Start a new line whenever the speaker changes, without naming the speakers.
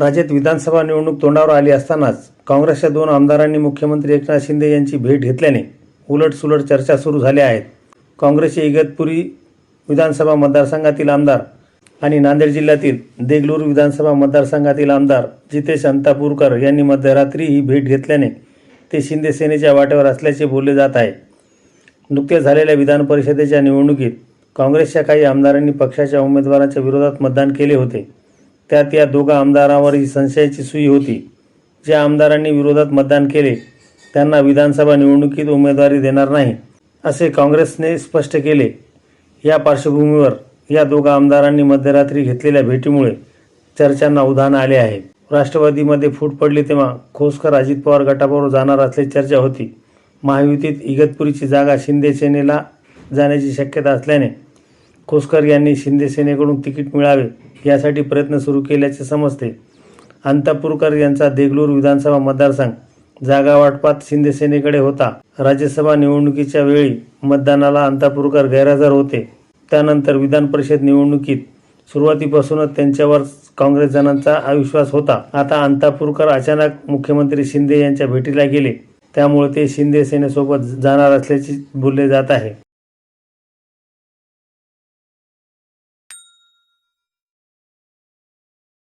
राज्यात विधानसभा निवडणूक तोंडावर आली असतानाच काँग्रेसच्या दोन आमदारांनी मुख्यमंत्री एकनाथ शिंदे यांची भेट घेतल्याने उलटसुलट चर्चा सुरू झाल्या आहेत. काँग्रेसचे इगतपुरी विधानसभा मतदारसंघातील आमदार आणि नांदेड जिल्ह्यातील देगलूर विधानसभा मतदारसंघातील आमदार जितेश अंतापूरकर यांनी मध्यरात्री ही भेट घेतल्याने ते शिंदे सेनेच्या वाटेवर असल्याचे बोलले जात आहे. नुकत्याच झालेल्या विधान परिषदेच्या निवडणुकीत काँग्रेसच्या काही आमदारांनी पक्षाच्या उमेदवाराच्या विरोधात मतदान केले होते. त्यात या दोघा आमदारांवरही संशयाची सुई होती. ज्या आमदारांनी विरोधात मतदान केले त्यांना विधानसभा निवडणुकीत उमेदवारी देणार नाही असे काँग्रेसने स्पष्ट केले. या पार्श्वभूमीवर या दोघा आमदारांनी मध्यरात्री घेतलेल्या भेटीमुळे चर्चांना उधाण आले आहे. राष्ट्रवादीमध्ये फूट पडली तेव्हा खोसकर अजित पवार गटाबरोबर जाणार असल्याची चर्चा होती. महायुतीत इगतपुरीची जागा शिंदे सेनेला जाण्याची शक्यता असल्याने खोसकर यांनी शिंदे सेनेकडून तिकीट मिळावे यासाठी प्रयत्न सुरू केल्याचे समजते. अंतापूरकर यांचा देगलूर विधानसभा मतदारसंघ जागा वाटपात शिंदे सेनेकडे होता. राज्यसभा निवडणुकीच्या वेळी मतदानाला अंतापूरकर गैरहजर होते. त्यानंतर विधान परिषद निवडणुकीत सुरुवातीपासूनच त्यांच्यावर काँग्रेस जणांचा अविश्वास होता. आता अंतापूरकर अचानक मुख्यमंत्री शिंदे यांच्या भेटीला गेले. त्यामुळे ते शिंदे सेनेसोबत जाणार असल्याचे बोलले जात आहे.